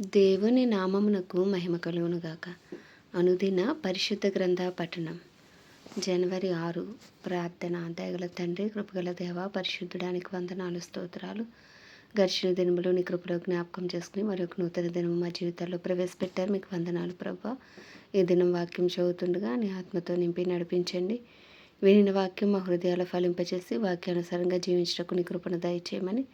దేవుని నామమునకు మహిమ కలుగునుగాక. అనుదిన పరిశుద్ధ గ్రంథ పఠనం. జనవరి ఆరు ప్రార్థన దయగల తండ్రి కృపగల దేవ పరిశుద్ధుడానికి వందనాలు స్తోత్రాలు. ఘర్షణ దినములు నీ కృపలో జ్ఞాపకం చేసుకుని మరొక నూతన దినము మా జీవితాల్లో ప్రవేశపెట్టారు. మీకు వందనాలు ప్రభా. ఈ దినం వాక్యం చదువుతుండగా నీ ఆత్మతో నింపి నడిపించండి. వినిన వాక్యం మా హృదయాల ఫలింపచేసి వాక్యానుసారంగా జీవించటకు నీ కృపను దయచేయమని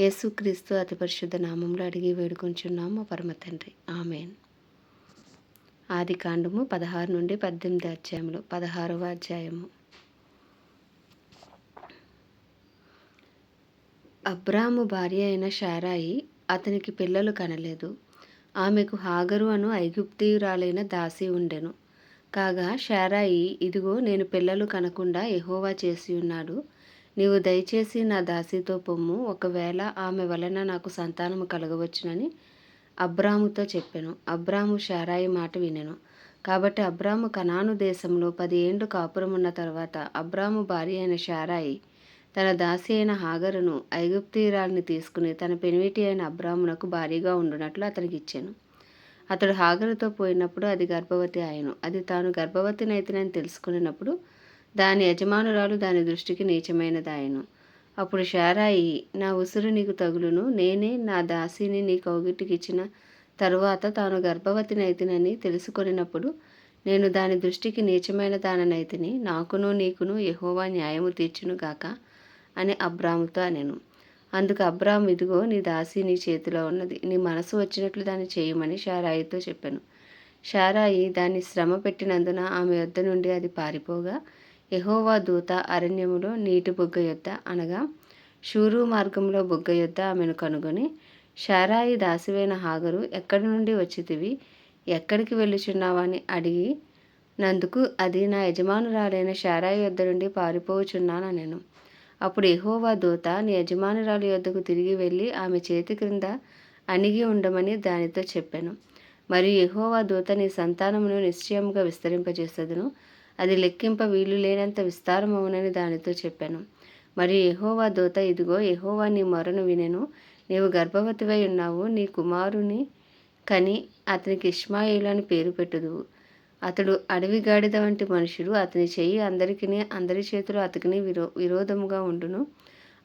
యేసుక్రీస్తు అతి పరిశుద్ధ నామంలో అడిగి వేడుకొంచున్నాము మా పరమ తండ్రి. ఆమెన్. ఆది కాండము పదహారు నుండి పద్దెనిమిది అధ్యాయములు పదహారవ అధ్యాయము. అబ్రాము భార్య అయిన షారాయి అతనికి పిల్లలు కనలేదు. ఆమెకు హాగరు అను ఐగుప్తియురాలైన దాసి ఉండెను. కాగా షారాయి ఇదిగో నేను పిల్లలు కనకుండా ఎహోవా చేసి ఉన్నాడు. నీవు దయచేసి నా దాసితో పొమ్ము. ఒకవేళ ఆమె వలన నాకు సంతానము కలగవచ్చునని అబ్రాముతో చెప్పాను. అబ్రాము షారాయి మాట వినెను. కాబట్టి అబ్రాము కనాను దేశంలో పది ఏండ్లు కాపురం ఉన్న తర్వాత అబ్రాము భార్య అయిన షారాయి తన దాసి అయిన హాగరును ఐగుప్తీరాల్ని తీసుకుని తన పెనివిటి అయిన అబ్రామునకు భారీగా ఉండునట్లు అతనికి ఇచ్చాను. అతడు హాగరుతో పోయినప్పుడు అది గర్భవతి ఆయను అది తాను గర్భవతినైతేనని తెలుసుకున్నప్పుడు దాని యజమానురాలు దాని దృష్టికి నీచమైనదాయను. అప్పుడు షారాయి నా ఉసురు నీకు తగులును. నేనే నా దాసిని నీ కౌగిటికిచ్చిన తరువాత తాను గర్భవతినైతినని తెలుసుకొనినప్పుడు నేను దాని దృష్టికి నీచమైన దాననైతిని నాకును నీకును ఎహోవా న్యాయము తీర్చునుగాక అని అబ్రాముతో అనెను. అందుకు అబ్రామ్ ఇదిగో నీ దాసి నీ చేతిలో ఉన్నది. నీ మనసు వచ్చినట్లు దాన్ని చేయమని షారాయితో చెప్పాను. షారాయి దాన్ని శ్రమ పెట్టినందున ఆమె వద్ద నుండి అది పారిపోగా యహోవా దూత అరణ్యములో నీటి బుగ్గ యొద్ద అనగా షూరు మార్గంలో బుగ్గ యొద్ద ఆమెను కనుగొని షారాయి దాసివైన హాగరు ఎక్కడి నుండి వచ్చితివి? ఎక్కడికి వెళ్ళుచున్నావని అడిగి నందుకు అది నా యజమానురాలైన షారాయి యొద్ద నుండి పారిపోవచున్నాను నేను అప్పుడు ఎహోవా దూత నీ యజమానురాలు యొద్దకు తిరిగి వెళ్ళి ఆమె చేతి క్రింద అణిగి ఉండమని దానితో చెప్పాను. మరియు ఎహోవా దూత నీ సంతానమును నిశ్చయముగా విస్తరింపజేసేదను. అది లెక్కింప వీలు లేనంత విస్తారమవునని దానితో చెప్పాను. మరియు ఎహోవా దూత ఇదిగో ఎహోవా నీ మొరను వినెను. నీవు గర్భవతివై ఉన్నావు. నీ కుమారుని కని అతనికి ఇష్మాయిలు అని పేరు పెట్టుదువు. అతడు అడవి గాడిద వంటి మనుషుడు. అతని చెయ్యి అందరికీ అందరి చేతులు అతకిని విరో విరోధముగా ఉండును.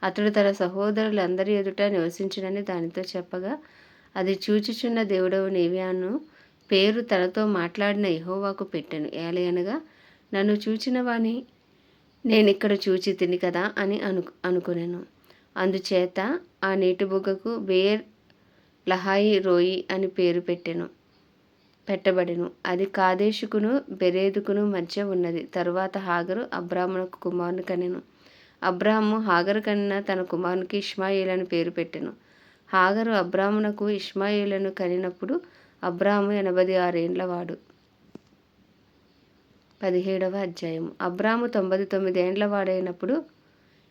అతడు తన సహోదరులందరి ఎదుట నివసించునని దానితో చెప్పగా అది చూచుచున్న దేవుడవు నీవ్యాను పేరు తనతో మాట్లాడిన ఎహోవాకు పెట్టాను. ఏలయనగా నన్ను చూచినవాని నేను ఇక్కడ చూచి తిని కదా అని అను అనుకున్నాను అందుచేత ఆ నీటి బుగ్గకు బేర్ లహాయి రోయి అని పేరు పెట్టెను పెట్టబడెను. అది కాదేశుకును బెరేదుకును మధ్య ఉన్నది. తరువాత హాగరు అబ్రాహ్మణకు కుమారుని కనెను అబ్రాహ్ము హాగరు కనిన తన కుమారునికి ఇష్మాయిల్ అని పేరు పెట్టెను. హాగరు అబ్రాహ్మణకు ఇష్మాయిలను కనినప్పుడు అబ్రాహ్ము ఎనభై ఆరేండ్ల వాడు. పదిహేడవ అధ్యాయం అబ్రాము తొంభై తొమ్మిది ఏండ్ల వాడైనప్పుడు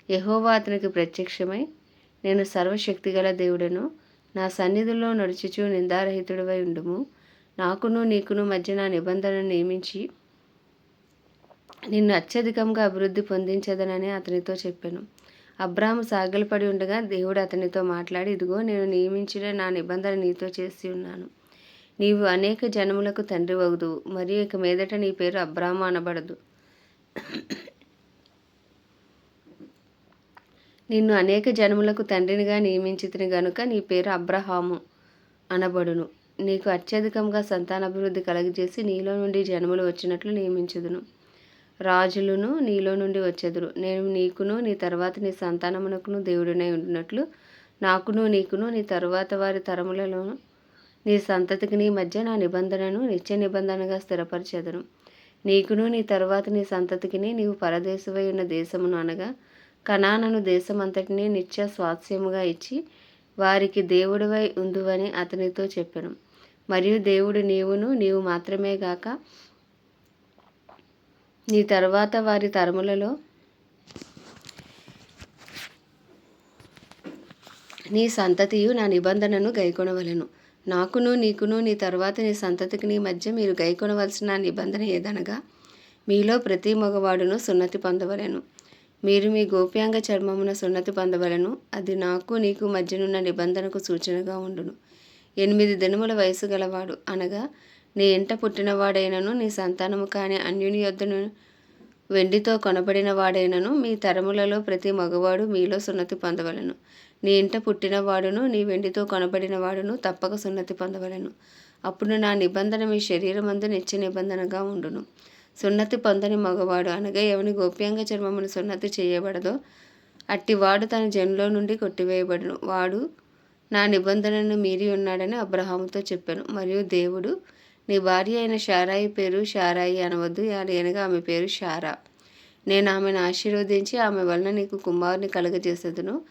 యహోవా అతనికి ప్రత్యక్షమై నేను సర్వశక్తిగల దేవుడను నా సన్నిధిలో నడుచుచు నిందారహితుడివై ఉండుము. నాకును నీకును మధ్య నా నిబంధనను నియమించి నిన్ను అత్యధికంగా అభివృద్ధి పొందించదనని అతనితో చెప్పాను. అబ్రాము సాగిలపడి ఉండగా దేవుడు అతనితో మాట్లాడి ఇదిగో నేను నియమించిన నా నిబంధన నీతో చేసి ఉన్నాను. నీవు అనేక జనములకు తండ్రి అవుదు మరియు ఇక మీదట నీ పేరు అబ్రాహ్మ అనబడదు. నిన్ను అనేక జనములకు తండ్రినిగా నియమించితిని గనుక నీ పేరు అబ్రహాము అనబడును. నీకు అత్యధికంగా సంతానాభివృద్ధి కలగజేసి నీలో నుండి జనములు వచ్చినట్లు నియమించుదును. రాజులను నీలో నుండి వచ్చెదురు. నేను నీకును నీ తర్వాత నీ సంతానమునకును దేవుడినై ఉండినట్లు నాకును నీకును నీ తరువాత వారి తరములలోను నీ సంతతికి నీ మధ్య నా నిబంధనను నిత్య నిబంధనగా స్థిరపరిచెదను. నీకును నీ తరువాత నీ సంతతికి నీవు పరదేశమై ఉన్న దేశమును అనగా కణానను దేశమంతటినీ నిత్య స్వాస్యముగా ఇచ్చి వారికి దేవుడివై ఉందువని అతనితో చెప్పాను. మరియు దేవుడు నీవును నీవు మాత్రమే గాక నీ తర్వాత వారి తరములలో నీ సంతతియు నా నిబంధనను గైకొనవలను. నాకును నీకును నీ తర్వాత నీ సంతతికి నీ మధ్య మీరు గైకొనవలసిన నిబంధన ఏదనగా మీలో ప్రతి మగవాడును సున్నతి పొందవలెను. మీరు మీ గోప్యాంగ చర్మమున సున్నతి పొందవలను. అది నాకు నీకు మధ్యనున్న నిబంధనకు సూచనగా ఉండును. ఎనిమిది దినముల వయసు గలవాడు అనగా నీ ఇంట పుట్టినవాడైనను నీ సంతానము కాని అన్యుని యొద్దను వెండితో కొనబడిన వాడైనను మీ తరములలో ప్రతి మగవాడు మీలో సున్నతి పొందవలను. నీ ఇంట పుట్టినవాడును నీ వెండితో కనబడిన వాడును తప్పక సున్నతి పొందవలను. అప్పుడు నా నిబంధన మీ శరీరమందు నిత్య నిబంధనగా ఉండును. సున్నతి పొందని మగవాడు అనగా ఎవని గోప్యంగ చర్మమును సున్నతి చేయబడదో అట్టివాడు తన జన్లో నుండి కొట్టివేయబడును. వాడు నా నిబంధనను మీరి ఉన్నాడని అబ్రహాముతో చెప్పాను. మరియు దేవుడు నీ భార్య అయిన షారాయి పేరు షారాయి అనవద్దు అనగా ఆమె పేరు షారా. నేను ఆమెను ఆశీర్వదించి ఆమె వలన నీకు కుమారుని కలగజేసేదును.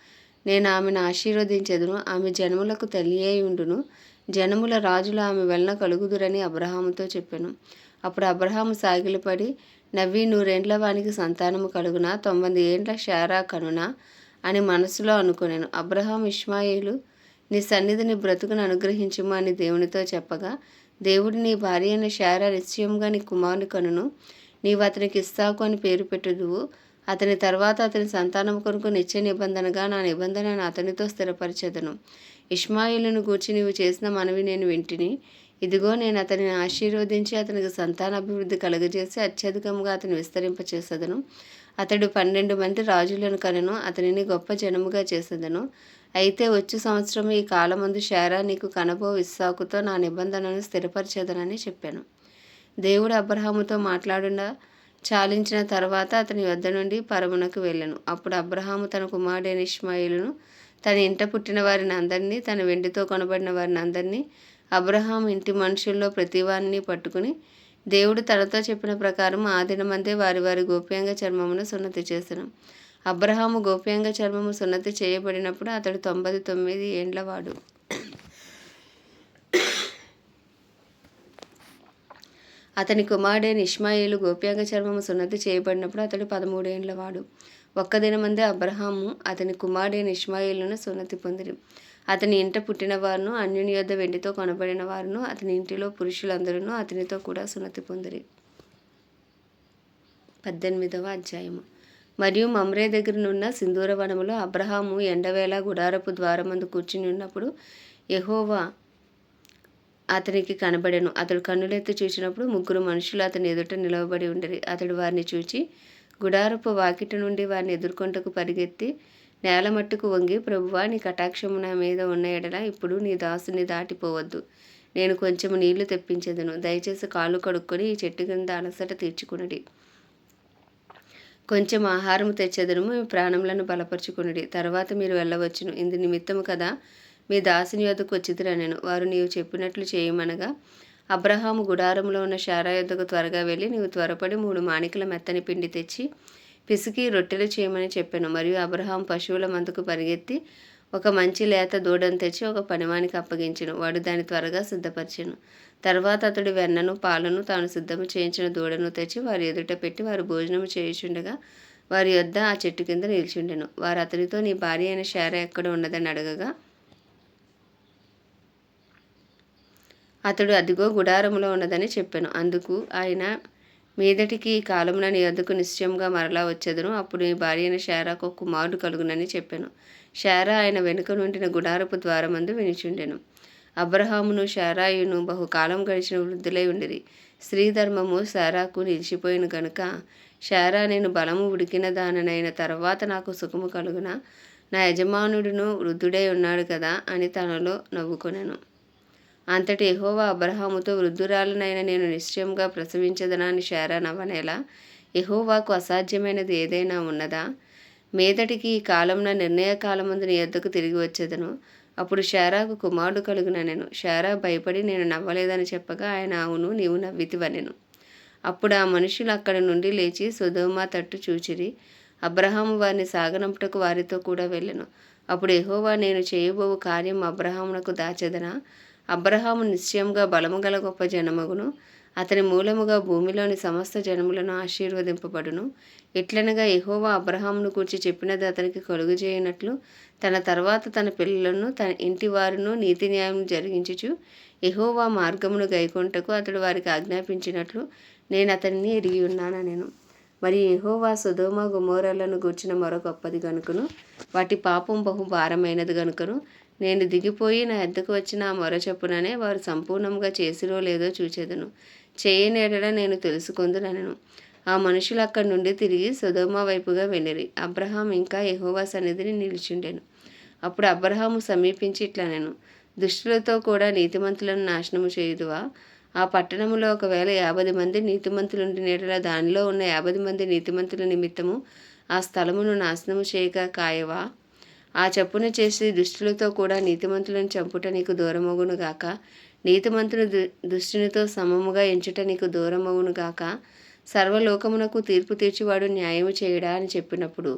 నేను ఆమెను ఆశీర్వదించదును ఆమె జనములకు తెలియ ఉండును. జనముల రాజులు ఆమె వలన కలుగుదురని అబ్రహాముతో చెప్పాను. అప్పుడు అబ్రహాము సాగిలపడి నవ్వి నూరేండ్ల వానికి సంతానము కలుగునా? తొమ్మిది ఏండ్ల షారా కనునా? అని మనసులో అనుకున్నాను అబ్రహాం ఇష్మాయిలు నీ సన్నిధిని బ్రతుకును అనుగ్రహించుము అని దేవునితో చెప్పగా దేవుడు నీ భార్య అయిన షారా నిశ్చయంగా నీ కుమారుని కనును. నీవు అతనికి ఇస్తాకు అని పేరు పెట్టుదువు. అతని తర్వాత అతని సంతానం కొరకు నిత్య నిబంధనగా నా నిబంధనను అతనితో స్థిరపరచెదను. ఇష్మాయిలను గూర్చి నీవు చేసిన మనవి నేను వింటిని. ఇదిగో నేను అతనిని ఆశీర్వదించి అతనికి సంతానాభివృద్ధి కలుగజేసి అత్యధికంగా అతను విస్తరింపచేసేదను. అతడు పన్నెండు మంది రాజులను కనెను అతనిని గొప్ప జనముగా చేసేదను. అయితే వచ్చే సంవత్సరం ఈ కాలమందు షారా నీకు కనబో ఇస్సాకుతో నా నిబంధనను స్థిరపరిచేదనని చెప్పాను. దేవుడు అబ్రహాముతో మాట్లాడుండా చాలించిన తర్వాత అతని వద్ద నుండి పరమునకు వెళ్ళను. అప్పుడు అబ్రహాము తన కుమారుడైన ఇష్మాయిలును తన ఇంట పుట్టిన వారిని అందరినీ తన వెండితో కొనబడిన వారిని అందరినీ అబ్రహాం ఇంటి మనుషుల్లో ప్రతివారిని పట్టుకుని దేవుడు తనతో చెప్పిన ప్రకారం ఆ దినమందే వారి వారి గోప్యాంగ చర్మమును సున్నతి చేసను. అబ్రహాము గోప్యాంగ చర్మము సున్నతి చేయబడినప్పుడు అతడు తొంభై తొమ్మిది ఏండ్లవాడు అతని కుమారుడైన ఇష్మాయిలు గోప్యాంగ చర్మము సున్నతి చేయబడినప్పుడు అతడు పదమూడేండ్లవాడు ఒక్క దినమందే అబ్రహాము అతని కుమారుడైన ఇష్మాయిలను సున్నతి పొందిరి. అతని ఇంట పుట్టిన వారును అన్యుని యొద్ద వెండితో కొనబడిన వారును అతని ఇంటిలో పురుషులందరూ అతనితో కూడా సున్నతి పొందిరి. పద్దెనిమిదవ అధ్యాయము. మరియు మమ్రే దగ్గరనున్న సింధూర వనములో అబ్రహాము ఎండవేళ గుడారపు ద్వారమందు కూర్చుని ఉన్నప్పుడు యహోవా అతనికి కనబడెను. అతడు కన్నులెత్తి చూసినప్పుడు ముగ్గురు మనుషులు అతని ఎదుట నిలవబడి ఉండరి. అతడు వారిని చూచి గుడారపు వాకిటి నుండి వారిని ఎదుర్కొంటకు పరిగెత్తి నేల మట్టుకు వంగి ప్రభువా నీ కటాక్షము నా మీద ఉన్న ఎడల ఇప్పుడు నీ దాసుని దాటిపోవద్దు. నేను కొంచెం నీళ్ళు తెప్పించేదను. దయచేసి కాళ్ళు కడుక్కొని ఈ చెట్టు కింద అలసట తీర్చుకునడి. కొంచెం ఆహారం తెచ్చేదను. మీ ప్రాణములను బలపరుచుకునడి. తర్వాత మీరు వెళ్ళవచ్చును. ఇందు నిమిత్తము కదా మీ దాసుని యొద్దకు వచ్చిదిరా నేను. వారు నీవు చెప్పినట్లు చేయమనగా అబ్రహాము గుడారంలో ఉన్న శారా యొద్దకు త్వరగా వెళ్ళి నీవు త్వరపడి మూడు మాణికల మెత్తని పిండి తెచ్చి పిసికి రొట్టెలు చేయమని చెప్పాను. మరియు అబ్రహాం పశువుల మందుకు పరిగెత్తి ఒక మంచి లేత దూడను తెచ్చి ఒక పనివానికి అప్పగించను. వాడు దాన్ని త్వరగా సిద్ధపరిచాను. తర్వాత అతడు వెన్నను పాలను తాను సిద్ధము చేయించిన దూడను తెచ్చి వారి ఎదుట పెట్టి వారు భోజనం చేయుచుండగా వారి యొద్ద ఆ చెట్టు కింద నిల్చుండెను. వారు అతనితో నీ భార్య అయిన శార ఎక్కడ ఉన్నదని అడగగా అతడు అదిగో గుడారములో ఉన్నదని చెప్పాను. అందుకు ఆయన మీదటికి ఈ కాలమున నీ వద్దకు నిశ్చయంగా మరలా వచ్చేదను. అప్పుడు నీ భార్య అయిన శారాకు కుమారుడు కలుగునని చెప్పాను. షారా ఆయన వెనుక నుండిన గుడారపు ద్వారమందు వినిచుండెను. అబ్రహామును షారాయును బహుకాలం గడిచిన వృద్ధులై ఉండిరి. స్త్రీ ధర్మము శారాకు నిలిచిపోయిన గనుక శారా నేను బలము ఉడికిన దాననైన తర్వాత నాకు సుఖము కలుగున? నా యజమానుడును వృద్ధుడై ఉన్నాడు కదా అని తనలో నవ్వుకొనెను. అంతటి ఎహోవా అబ్రహాముతో వృద్ధురాలనైన నేను నిశ్చయంగా ప్రసవించదనాన్ని శారా నవ్వనేలా ఎహోవాకు అసాధ్యమైనది ఏదైనా ఉన్నదా? మీదటికి ఈ కాలంన నిర్ణయ కాలమందు నీ ఎద్దకు తిరిగి వచ్చేదను. అప్పుడు షారాకు కుమారుడు కలుగున నేను షారా భయపడి నేను నవ్వలేదని చెప్పగా ఆయన అవును నీవు నవ్వితివనెను. అప్పుడు ఆ మనుషులు అక్కడి నుండి లేచి సుధోమా తట్టు చూచిరి. అబ్రహాము వారిని సాగనంపుటకు వారితో కూడా వెళ్ళను. అప్పుడు ఎహోవా నేను చేయబోవు కార్యం అబ్రహామునకు దాచెదనా? అబ్రహాము నిశ్చయంగా బలము గల గొప్ప జనమగును. అతని మూలముగా భూమిలోని సమస్త జనములను ఆశీర్వదింపబడును. ఎట్లనగా ఎహోవా అబ్రహామును కూర్చి చెప్పినది అతనికి కలుగు చేయనట్లు తన తర్వాత తన పిల్లలను తన ఇంటి వారును నీతి న్యాయం జరిగించుచు ఎహోవా మార్గమును గైకొంటకు అతడు వారికి ఆజ్ఞాపించినట్లు నేను అతనిని ఎరిగి ఉన్నాను నేను మరి ఎహోవా సుధోమ గుమోరలను గూర్చిన మరో గొప్పది గనుకను వాటి పాపం బహు భారమైనది గనుకను నేను దిగిపోయి నా ఎద్దకు వచ్చిన ఆ మొర చెప్పుననే వారు సంపూర్ణంగా చేసిరో లేదో చూచెదను. చేయని నేను తెలుసుకుందునను ఆ మనుషులు అక్కడి నుండి తిరిగి సుధోమ వైపుగా వెళ్ళిరి అబ్రహాం ఇంకా ఎహోవా సన్నిధిని నిలిచిండెను. అప్పుడు అబ్రహాము సమీపించి ఇట్లా నేను దుష్టులతో కూడా నీతిమంతులను నాశనము చేయుదువా? ఆ పట్టణములో ఒకవేళ యాభై మంది నీతిమంతులుండి నేటల దానిలో ఉన్న యాభై మంది నీతిమంతుల నిమిత్తము ఆ స్థలమును నాశనము చేయక కాయవా? ఆ చెప్పున చేసి దుష్టులతో కూడా నీతిమంతులను చంపుట నీకు దూరమగును గాక. నీతిమంతుని దు దుష్టునితో సమముగా ఎంచుట నీకు దూరమగును గాక. సర్వలోకమునకు తీర్పు తీర్చివాడు న్యాయము చేయడా అని చెప్పినప్పుడు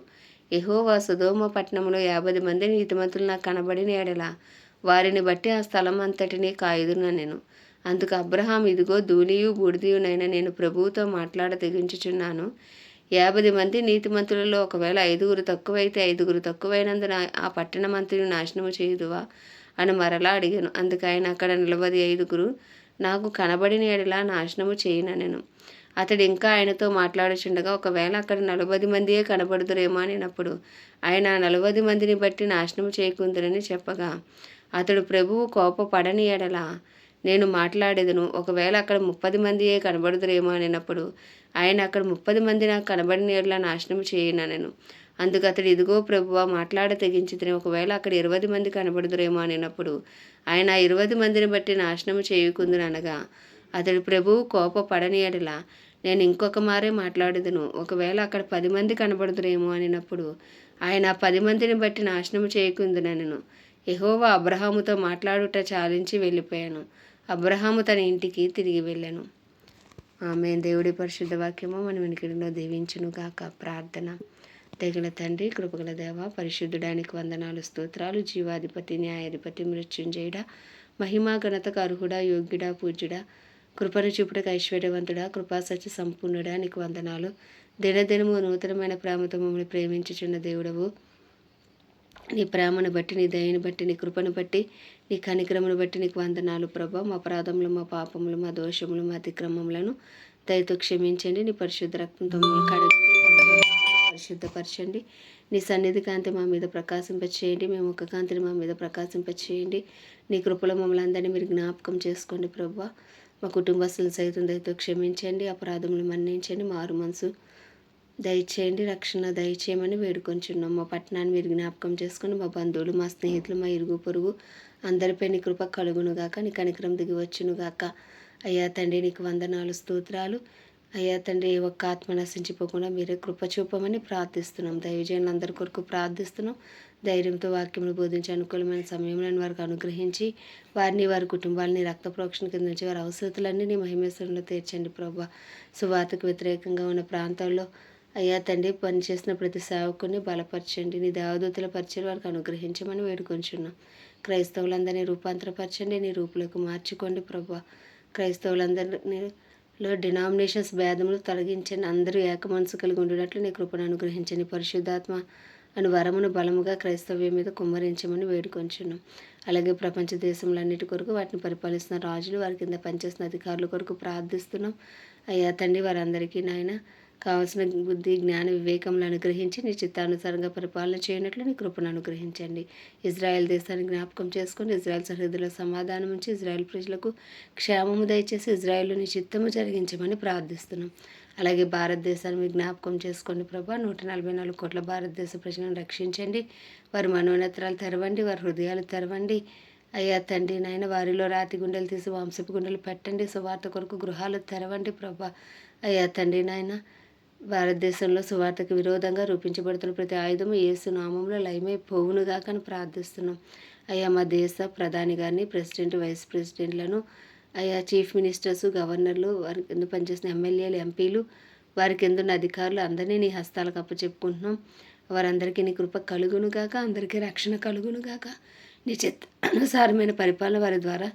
ఎహోవా సుధోమ పట్టణంలో యాభై మంది నీతిమంతులు నాకు కనబడిన ఎడల వారిని బట్టి ఆ స్థలం అంతటినీ కాయుదున నేను. అందుకు అబ్రహాం ఇదిగో ధూళియు బూడిదయునైనా నేను ప్రభువుతో మాట్లాడ తెగించుచున్నాను యాభై మంది నీతిమంతులలో ఒకవేళ ఐదుగురు తక్కువైతే ఐదుగురు తక్కువైనందున ఆ పట్టణమంతుని నాశనము చేయుదువా? అని మరలా అడిగాను. అందుకు ఆయన అక్కడ నిలబడి ఐదుగురు నాకు కనబడిన ఎడలా నాశనము నేను అతడు ఇంకా ఆయనతో మాట్లాడుచుండగా ఒకవేళ అక్కడ నలభై మందియే కనబడుదురేమో అనినప్పుడు ఆయన నలభై మందిని బట్టి నాశనము చేయకుందరని చెప్పగా అతడు ప్రభువు కోపపడని ఎడల నేను మాట్లాడేదను. ఒకవేళ అక్కడ ముప్పది మందియే కనబడుదురేమో అనినప్పుడు ఆయన అక్కడ ముప్పది మంది నాకు కనబడిన ఎడల నాశనం చేయనను అందుకు అతడు ఇదిగో ప్రభువ మాట్లాడ తెగించితేనే. ఒకవేళ అక్కడ ఇరవై మంది కనబడుదురేమో అనినప్పుడు ఆయన ఇరవై మందిని బట్టి నాశనం నాశనము చేయకుందుననగా అతడు ప్రభువు కోపపడని ఎడలా నేను ఇంకొక మారే మాట్లాడేదను. ఒకవేళ అక్కడ పది మంది కనబడుదురేమో అనినప్పుడు ఆయన పది మందిని బట్టి నాశనము చేయకుందునను ఎహోవా అబ్రహాముతో మాట్లాడుట చాలించి వెళ్ళిపోయాను. అబ్రహాము తన ఇంటికి తిరిగి వెళ్ళాను. ఆమె దేవుడి పరిశుద్ధ వాక్యము మనం వెనుకడిలో దీవించును గాక. ప్రార్థన. తెగల తండ్రి కృపగల దేవ పరిశుద్ధుడానికి వందనాలు స్తోత్రాలు జీవాధిపతి న్యాయాధిపతి మృత్యుంజయుడ మహిమా ఘనతకు అర్హుడా యోగ్యుడా పూజ్యుడా కృపను చూపుటకు ఐశ్వర్యవంతుడా కృపాసత్య సంపూర్ణుడా నీకు వందనాలు. దినదినము నూతనమైన ప్రేమతో మమ్మల్ని ప్రేమించుచున్న దేవుడవు. నీ ప్రేమను బట్టి నీ దయని బట్టి నీ కృపను బట్టి నీ కనిక్రమను బట్టి నీకు వందనాలు ప్రభా. మా అపరాధములు మా పాపములు మా దోషములు మా అతిక్రమములను దయతో క్షమించండి. నీ పరిశుద్ధ రక్తంతో కడగండి పరిశుద్ధపరచండి. నీ సన్నిధి కాంతి మా మీద ప్రకాశింపచేయండి. మేము ఒక కాంతిని మా మీద ప్రకాశింపచేయండి. నీ కృపలో మమ్మల్ని అందరినీ మీరు జ్ఞాపకం చేసుకోండి ప్రభా. మా కుటుంబస్తులు సైతం దయతో క్షమించండి. అపరాధములు మన్నించండి. మారు మనసు దయచేయండి రక్షణ దయచేయమని వేడుకొంచున్నాం. మా పట్టణాన్ని మీరు జ్ఞాపకం చేసుకుని మా బంధువులు మా స్నేహితులు మా ఇరుగు పొరుగు అందరిపై నీ కృప కలుగును నీ కనికరం దిగి వచ్చునుగాక అయ్యా తండ్రి నీకు వందనాలు స్తోత్రాలు. అయ్యా తండ్రి ఏ ఒక్క ఆత్మ నశించిపోకుండా మీరే కృప చూపమని ప్రార్థిస్తున్నాం. దైవజనులు అందరి కొరకు ప్రార్థిస్తున్నాం. ధైర్యంతో వాక్యములు బోధించి అనుకూలమైన సమయంలో వారికి అనుగ్రహించి వారిని వారి కుటుంబాలని రక్త ప్రోక్షణ కింద నుంచి వారి అవసరతలన్నీ నీ మహిమేశ్వరంలో తీర్చండి ప్రభా. సువార్తకు వ్యతిరేకంగా ఉన్న ప్రాంతాల్లో అయ్యా తండ్రి పనిచేసిన ప్రతి సేవకుని బలపరచండి. నీ దేవదూతల పరిచయం వారికి అనుగ్రహించమని వేడుకొంచున్నాం. క్రైస్తవులందరినీ రూపాంతరపరచండి నీ రూపులకు మార్చుకోండి ప్రభా. క్రైస్తవులందరినీ లో డినామినేషన్స్ భేదములు తొలగించండి అందరూ ఏక మనసు కలిగి ఉండేటట్లు నీ కృపను అనుగ్రహించండి. పరిశుద్ధాత్మ అని వరమును బలముగా క్రైస్తవ్యం మీద కుమ్మరించమని వేడుకొంచున్నాం. అలాగే ప్రపంచ దేశములన్నిటి కొరకు వాటిని పరిపాలిస్తున్న రాజులు వారి కింద పనిచేస్తున్న అధికారుల కొరకు ప్రార్థిస్తున్నాం. అయ్యా తండ్రి వారందరికీ నాయన కావలసిన బుద్ధి జ్ఞాన వివేకములు అనుగ్రహించి నీ చిత్తానుసారంగా పరిపాలన చేయనట్లు నీ కృపను అనుగ్రహించండి. ఇజ్రాయెల్ దేశాన్ని జ్ఞాపకం చేసుకొని ఇజ్రాయెల్ సరిహద్దులో సమాధానం ఉంచి ఇజ్రాయెల్ ప్రజలకు క్షేమము దయచేసి ఇజ్రాయెల్లో నీ చిత్తము జరిగించమని ప్రార్థిస్తున్నాం. అలాగే భారతదేశాన్ని మీ జ్ఞాపకం చేసుకోండి ప్రభా. నూట నలభై నాలుగు కోట్ల భారతదేశ ప్రజలను రక్షించండి. వారి మనోనేత్రాలు తెరవండి వారి హృదయాలు తెరవండి. అయ్యా తండ్రి నాయన వారిలో రాతి గుండెలు తీసి వంశపు గుండెలు పెట్టండి. సువార్త కొరకు గృహాలు తెరవండి ప్రభా. అయ్యా తండ్రి నాయన భారతదేశంలో సువార్తకు విరోధంగా రూపించబడుతున్న ప్రతి ఆయుధము ఏసు నామంలో లయమై పోవునుగా ప్రార్థిస్తున్నాం. అయ్యా మా దేశ ప్రధాని గారిని ప్రెసిడెంట్ వైస్ ప్రెసిడెంట్లను అయ్యా చీఫ్ మినిస్టర్స్ గవర్నర్లు వారి కింద పనిచేసిన ఎమ్మెల్యేలు ఎంపీలు వారి కింద ఉన్న అధికారులు అందరినీ నీ హస్తాలకు అప్పచెప్పుకుంటున్నాం వారందరికీ నీ కృప కలుగునుగాక అందరికీ రక్షణ కలుగునుగాక. నీ చిత్తానుసారమైన పరిపాలన వారి ద్వారా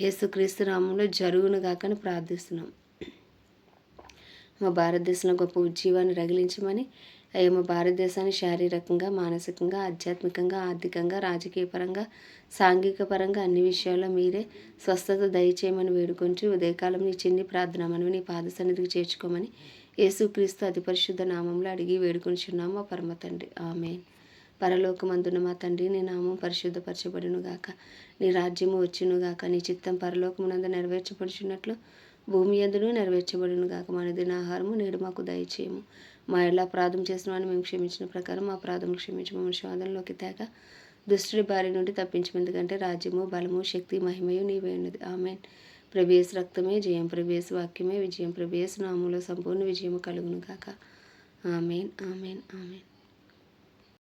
యేసుక్రీస్తు నామంలో జరుగునుగాక అని ప్రార్థిస్తున్నాం. మా భారతదేశంలో గొప్ప ఉజ్జీవాన్ని రగిలించమని అయ్యా మా భారతదేశాన్ని శారీరకంగా మానసికంగా ఆధ్యాత్మికంగా ఆర్థికంగా రాజకీయ పరంగా సాంఘిక పరంగా అన్ని విషయాల్లో మీరే స్వస్థత దయచేయమని వేడుకొని ఉదయకాలం నీ చిన్ని ప్రార్థన మనవి నీ పాద సన్నిధికి చేర్చుకోమని యేసుక్రీస్తు అతి పరిశుద్ధ నామంలో అడిగి వేడుకొంచున్నాము. మా పరమ తండ్రి. ఆమె పరలోకమందున మా తండ్రి నీ నామం పరిశుద్ధపరచబడును గాక నీ రాజ్యము వచ్చునుగాక. నీ చిత్తం పరలోకమునందు నెరవేర్చబడుచున్నట్లు భూమి ఎందును నెరవేర్చబడును గాక. మన దినాహారము నేడు మాకు దయచేయము. మా ఎలా అపరాధం చేసిన వాడిని మేము క్షమించిన ప్రకారం మా అపరాధం క్షమించి మమ్మల్ని శోధనలోకి తేక దుష్టుడి బారి నుండి తప్పించము. ఎందుకంటే రాజ్యము బలము శక్తి మహిమయు నీవే ఉన్నది. ఆమెన్. ప్రభేస్ రక్తమే జయం ప్రభేస్ వాక్యమే విజయం ప్రభేస్ నామంలో సంపూర్ణ విజయము కలుగును గాక. Amen amen amen.